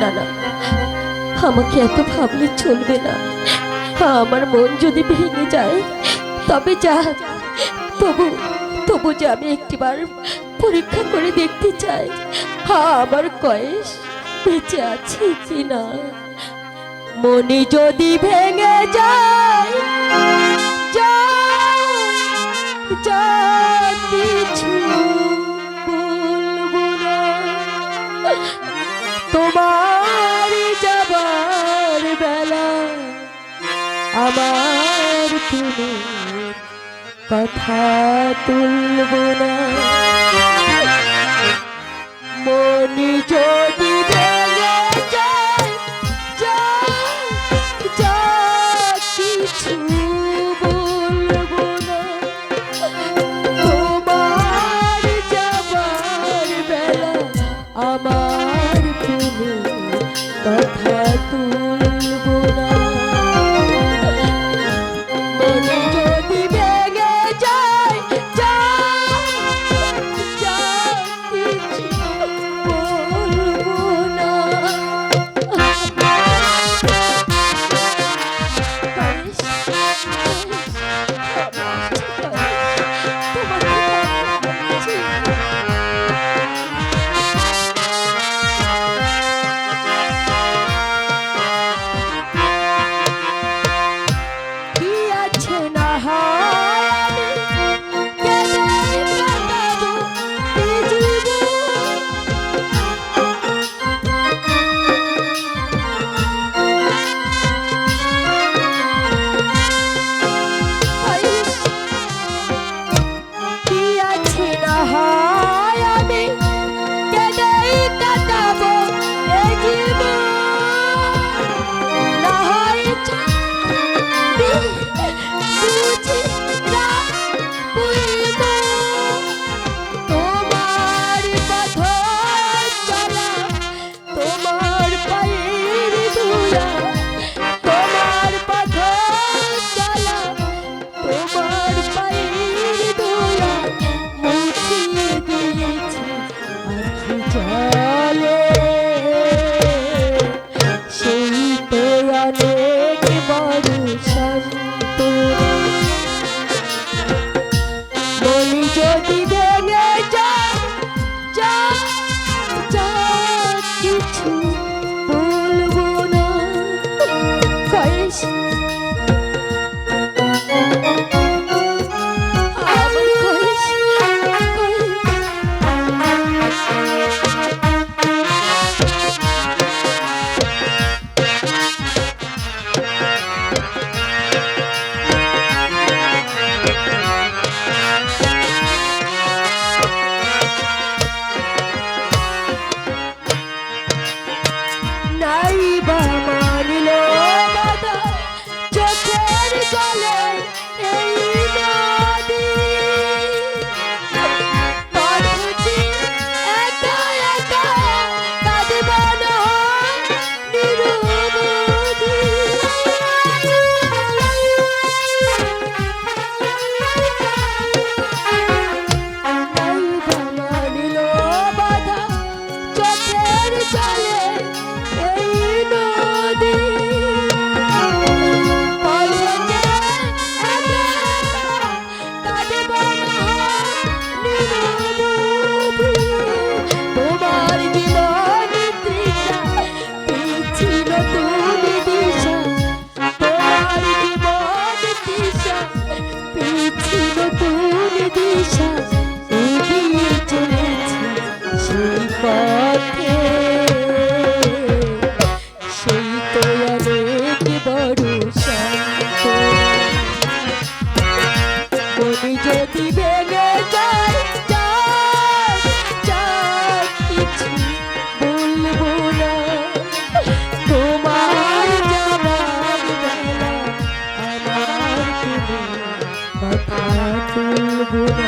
না আমাকে এত ভাবলে চলবে না। আমার মন যদি ভেঙে যায়, তবে যা, তবু তবু যে আমি একটিবার পরীক্ষা করে দেখতে চাই আমার কয়েস বেঁচে কি না মনি যদি ভেঙে যায় তোমার আমার তুমি কথা তুলব না। মনি যদি কোন দিশা। good.